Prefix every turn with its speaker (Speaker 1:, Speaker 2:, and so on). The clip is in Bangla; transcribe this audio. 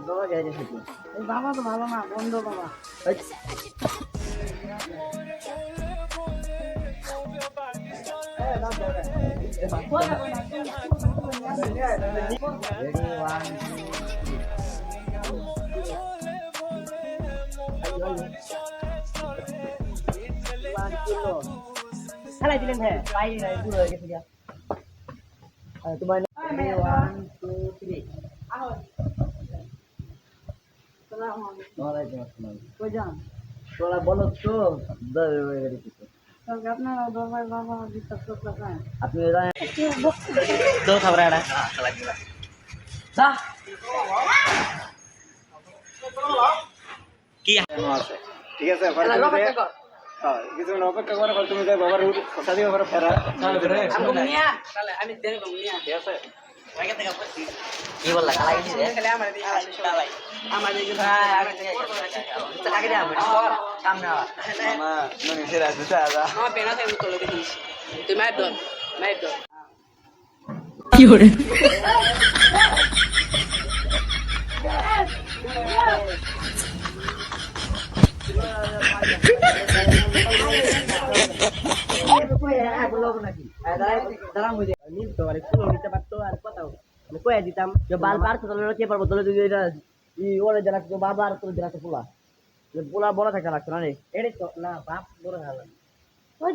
Speaker 1: বাবা গেছে শুধু
Speaker 2: এই বাবা তো ভালো না বন্ধ বাবা
Speaker 1: রেডি ওয়ান খেলাই দিলেন হ্যাঁ। বাইরে নাই দূর হয়ে গেছে তোমার ওয়ান টু থ্রি তোরা বলো তো হয়ে আপনি খাবার এটা কি? আছে?
Speaker 3: ঠিক আছে কিছুক্ষণ অপেক্ষা করো এবার তুমি যে বাবার দিয়ে এবার ফেরা ঠিক আছে।
Speaker 1: কি বললা খালাই দিছে? সামনে আবার
Speaker 3: মামা ননি সেরা দিতে আদা
Speaker 1: কয়ে দিতাম যে বাল বার তো কে পারব তোলে তুই এটা ই ওরে জানা তো বাবা আর তোর জানা তো পোলা। পোলা বড় থাকা লাগতো না রে? এটাই তো না বাপ বড় থাকা লাগতো।
Speaker 2: ওই